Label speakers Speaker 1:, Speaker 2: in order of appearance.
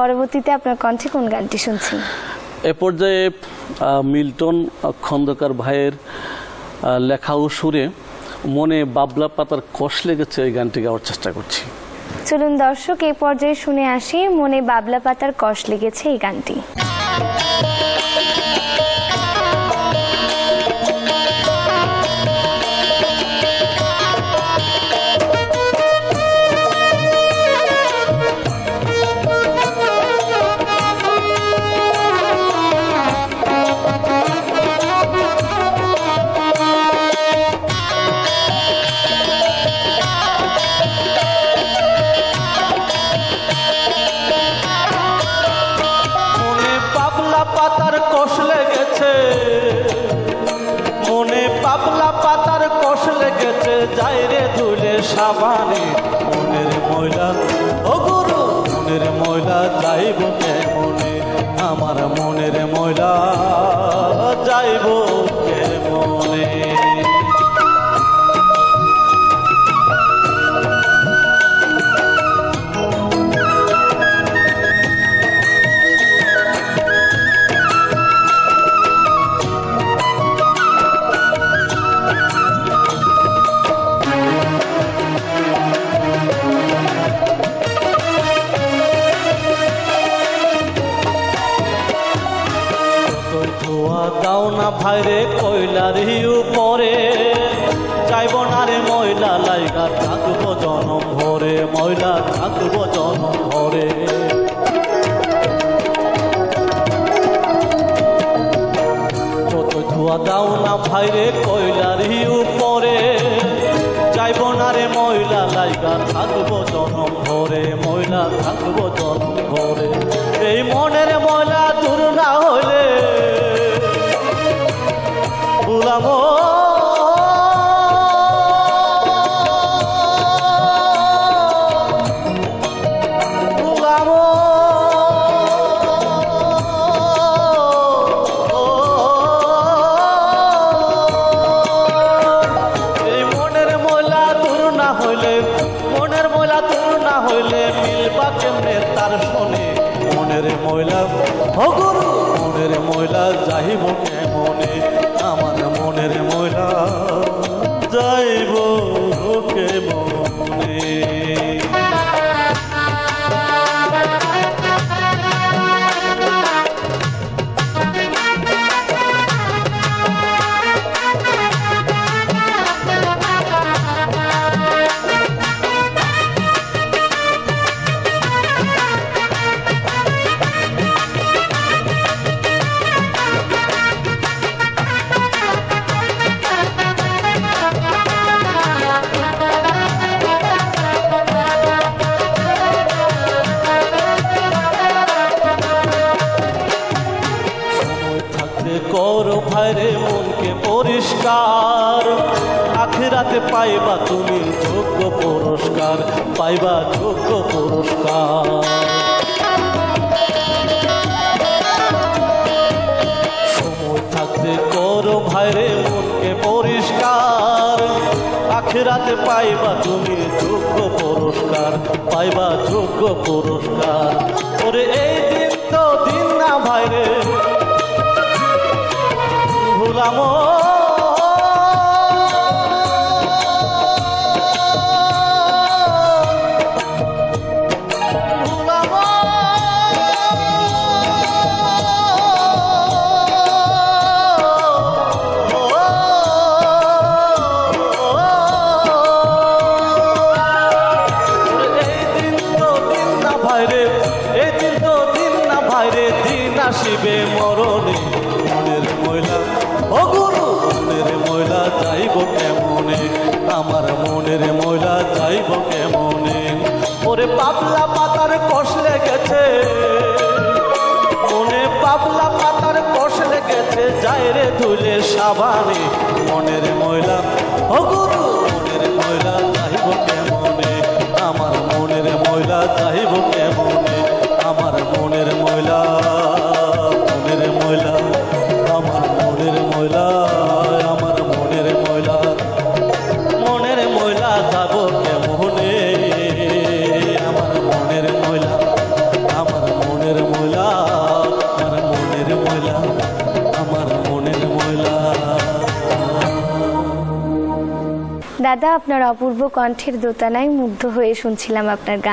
Speaker 1: পরবর্তীতে আপনার কণ্ঠে কোন গানটি শুনছি
Speaker 2: এ পর্যায়ে মিল্টন খন্দকার ভাইয়ের লেখা ও সুরে মনে বাবলা পাতার কষ লেগেছে এই গানটি গাওয়ার চেষ্টা করছি।
Speaker 1: চলুন দর্শক এই পর্যায়ে শুনে আসি মনে বাবলা পাতার কষ লেগেছে এই গানটি।
Speaker 3: সাবানে মনের ময়লা। ও গুরু মনের ময়লা যাইব কেমনে? আমার মনের ময়লা। না ভাইরে কইলার উপরে, যাইব না রে ময়লা লাইগা থাকব জনম ভরে, ময়লা থাকব জনম ভরে। যত ধোয়া দাও না ভাইরে কইলার উপরে, যাইব না রে ময়লা লাইগা থাকব জনম ভরে, ময়লা থাকব জনম ভরে। এই মনের মিলবা কেমনে তার শোনে। মনের ময়লা ভগুর মনের ময়লা যাইব কেমনে? আমার ভাইরে মনকে পরিষ্কার। আখেরাতে পাইবা তুমি যোগ্য পুরস্কার, পাইবা যোগ্য পুরস্কার। সময় থাকতে করো ভাইরে মনকে পরিষ্কার। আখেরাতে পাইবা তুমি যোগ্য পুরস্কার, পাইবা যোগ্য পুরস্কার। ওরে এই আমার মনের ময়লা যাইব কেমনে? ওরে পাতলা পাতার কষ লেগেছে। মনে পাবলা পাতার কষ লেগেছে যাই রে ধুলে সাবানে। মনের ময়লা, ও গুরু মনের ময়লা যাইব কেমনে? আমার মনের ময়লা যাইব কেমনে? আমার মনের ময়লা
Speaker 1: দাদা আপনার অপূর্ব কণ্ঠের দোতানায় মুগ্ধ হয়ে শুনছিলাম আপনার গান।